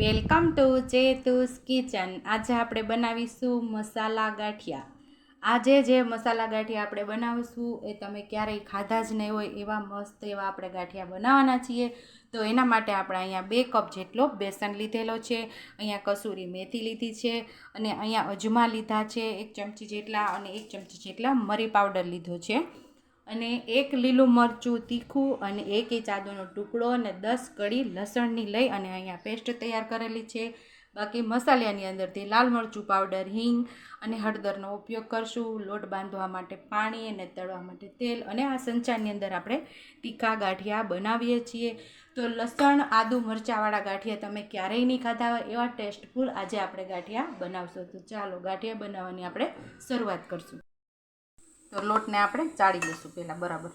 Welcome to ચેતુસ kitchen. આજે આપણે બનાવીશું મસાલા ગાંઠિયા. આજે જે મસાલા ગાંઠિયા આપણે બનાવીશું એ તમે ક્યારેય ખાધા જ નહીં હોય એવા મસ્ત એવા આપણે ગાંઠિયા બનાવવાના છીએ. તો એના માટે આપણે અહીંયા બે કપ જેટલો બેસન લીધેલો છે, અહીંયા કસૂરી મેથી લીધી છે અને અહીંયા અજમા લીધા છે, એક ચમચી જેટલા અને એક ચમચી જેટલા મરી પાવડર લીધો છે. અને એક લીલું મરચું તીખું અને એક ઇંચ આદુનો ટુકડો અને દસ કડી લસણની લઈ અને અહીંયા પેસ્ટ તૈયાર કરેલી છે. બાકી મસાલાની અંદરથી લાલ મરચું પાવડર, હિંગ અને હળદરનો ઉપયોગ કરશું. લોટ બાંધવા માટે પાણી અને તળવા માટે તેલ અને આ સંચારની અંદર આપણે તીખા ગાંઠિયા બનાવીએ છીએ. તો લસણ, આદુ, મરચાંવાળા ગાંઠિયા તમે ક્યારેય નહીં ખાધા હોય એવા ટેસ્ટફુલ આજે આપણે ગાંઠિયા બનાવશું. તો ચાલો ગાંઠિયા બનાવવાની આપણે શરૂઆત કરશું. તો લોટને આપણે ચાળી લઈશું પહેલાં, બરાબર.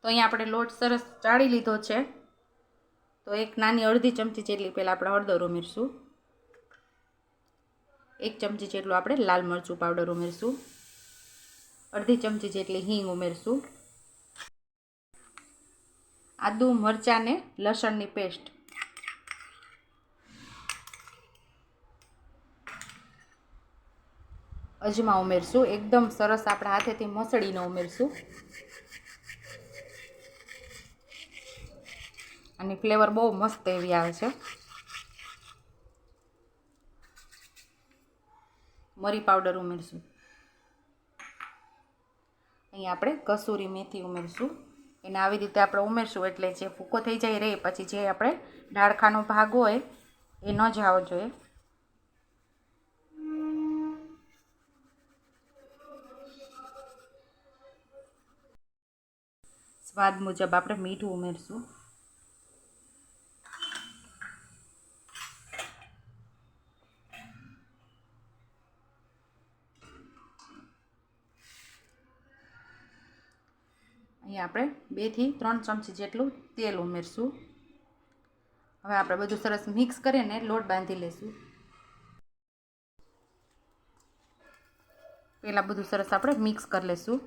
તો અહીંયા આપણે લોટ સરસ ચાળી લીધો છે. તો એક નાની અડધી ચમચી જેટલી પહેલાં આપણે હળદર ઉમેરશું. એક ચમચી જેટલું આપણે લાલ મરચું પાવડર ઉમેરશું. અડધી ચમચી જેટલી હિંગ ઉમેરશું. આદુ મરચાં ને લસણની પેસ્ટ અજમા ઉમેરશું. એકદમ સરસ આપણા હાથેથી મસળીને ઉમેરશું. અને ફ્લેવર બહુ મસ્ત એવી આવે છે. મરી પાવડર ઉમેરશું. અહીં આપણે કસૂરી મેથી ઉમેરશું. એને આવી રીતે આપણે ઉમેરશું એટલે જે ફૂકો થઈ જાય રહે પછી જે આપણે ડાળખાનો ભાગ હોય, એ ન જવો જોઈએ. સ્વાદ મુજબ આપણે મીઠું ઉમેરશું. અહીંયા આપણે બેથી ત્રણ ચમચી જેટલું તેલ ઉમેરશું. હવે આપણે બધું સરસ મિક્સ કરીને લોટ બાંધી લઈશું પહેલાં બધું સરસ આપણે મિક્સ કરી લઈશું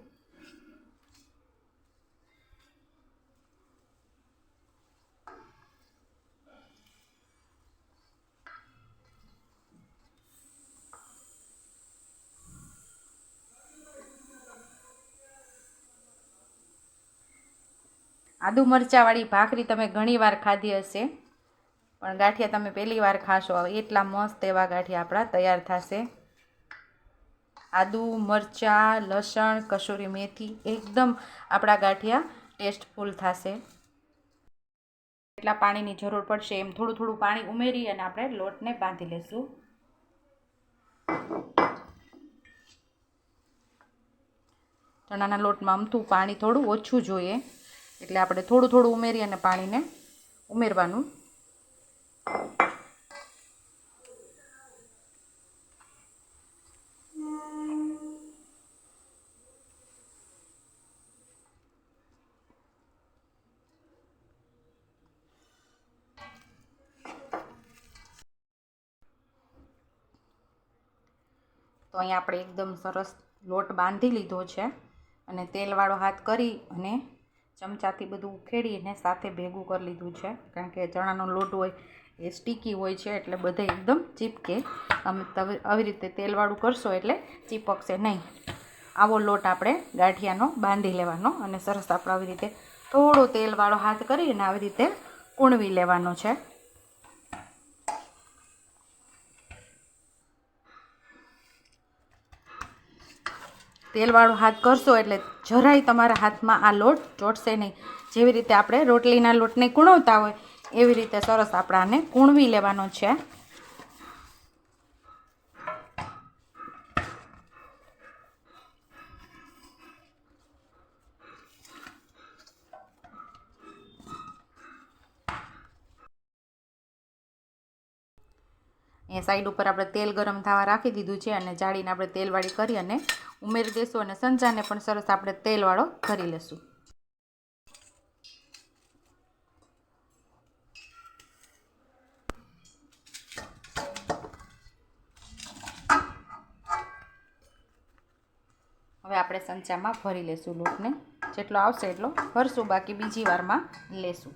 આદુ મરચાંવાળી ભાખરી તમે ઘણીવાર ખાધી હશે. પણ ગાંઠિયા તમે પહેલી વાર ખાશો. એટલા મસ્ત એવા ગાંઠિયા આપણા તૈયાર થશે. આદુ, મરચાં, લસણ, કસૂરી મેથી એકદમ આપણા ગાંઠિયા ટેસ્ટફુલ થશે. એટલા પાણીની જરૂર પડશે. એમ થોડું થોડું પાણી ઉમેરી અને આપણે લોટને બાંધી લઈશું ચણાના લોટમાં અમથું પાણી થોડું ઓછું જોઈએ. એટલે આપણે થોડું થોડું ઉમેરી અને પાણીને ઉમેરવાનું. તો અહીંયા આપણે એકદમ સરસ લોટ બાંધી લીધો છે. અને તેલવાળો હાથ કરી અને ચમચાથી બધું ઉખેડીને સાથે ભેગું કરી લીધું છે. કારણ કે ચણાનો લોટ હોય એ સ્ટીકી હોય છે એટલે બધે એકદમ ચીપકે. તમે આવી રીતે તેલવાળું કરશો એટલે ચીપકશે નહીં. આવો લોટ આપણે ગાંઠિયાનો બાંધી લેવાનો અને સરસ આપણે આવી રીતે થોડો તેલવાળો હાથ કરીને આવી રીતે કૂણવી લેવાનો છે. તેલવાળો હાથ કરશો એટલે જરાય તમારા હાથમાં આ લોટ ચોટશે નહીં. જેવી રીતે આપણે રોટલીના લોટને કૂણવતા હોય, એવી રીતે સરસ આપણે આને કૂણવી લેવાનો છે. એ સાઈડ ઉપર આપણે તેલ ગરમ થવા રાખી દીધું છે અને જાળીને આપણે તેલવાળી કરી અને ઉમેરી દઈશું અને સંચાને પણ સરસ આપણે તેલવાળો કરી લઈશું હવે આપણે સંચામાં ભરી લઈશું લોટને. જેટલો આવશે એટલો ભરશું, બાકી બીજી વારમાં લેશું.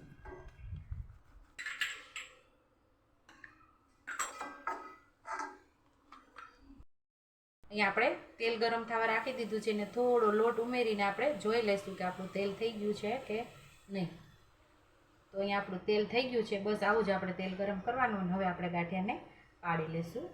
અહીંયા આપણે તેલ ગરમ થવા રાખી દીધું છે ને થોડો લોટ ઉમેરીને આપણે જોઈ લઈશું કે આપણું તેલ થઈ ગયું છે કે નહીં. તો અહીંયા આપણું તેલ થઈ ગયું છે. બસ આવું જ આપણે તેલ ગરમ કરવાનું અને હવે આપણે ગાંઠિયાને પાડી લઈશું.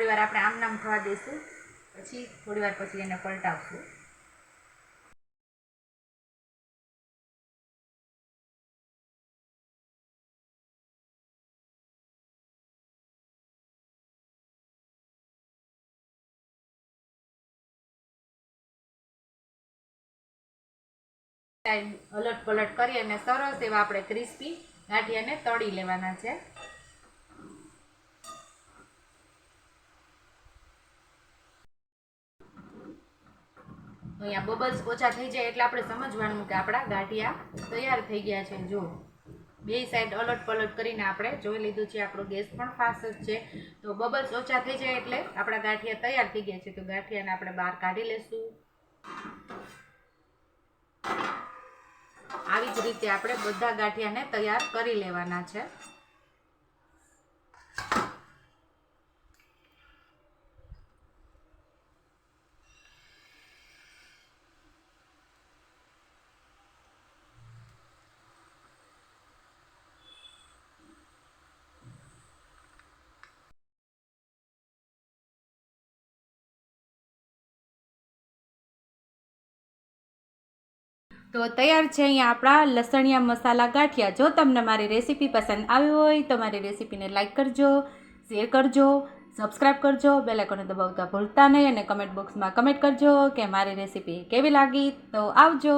થોડી વાર આપણે આમ નામ થવા દઈશું પછી થોડી વાર પછી એને પલટાવશું. અલટ પલટ કરી અને સરસ એવા આપણે ક્રિસ્પી ગાંઠિયાને તળી લેવાના છે. અહીંયા બબલ્સ ઓછા થઈ જાય એટલે આપણે સમજવાનું કે આપણા ગાંઠિયા તૈયાર થઈ ગયા છે. જો, બે સાઈડ અલટ પલટ કરીને આપણે જોઈ લીધું છે, આપણો ગેસ પણ ફાસ્ટ જ છે. તો બબલ્સ ઓછા થઈ જાય એટલે આપણા ગાંઠિયા તૈયાર થઈ ગયા છે. તો ગાંઠિયાને આપણે બહાર કાઢી લેશું. આવી જ રીતે આપણે બધા ગાંઠિયાને તૈયાર કરી લેવાના છે. તો તૈયાર છે અહીંયા આપણા લસણિયા મસાલા ગાંઠિયા. જો તમને મારી રેસીપી પસંદ આવી હોય તો મારી રેસીપીને લાઇક કરજો, શેર કરજો સબસ્ક્રાઈબ કરજો, બેલ દબાવતા ભૂલતા નહીં અને કમેન્ટ બોક્સમાં કમેન્ટ કરજો કે મારી રેસીપી કેવી લાગી. તો આવજો.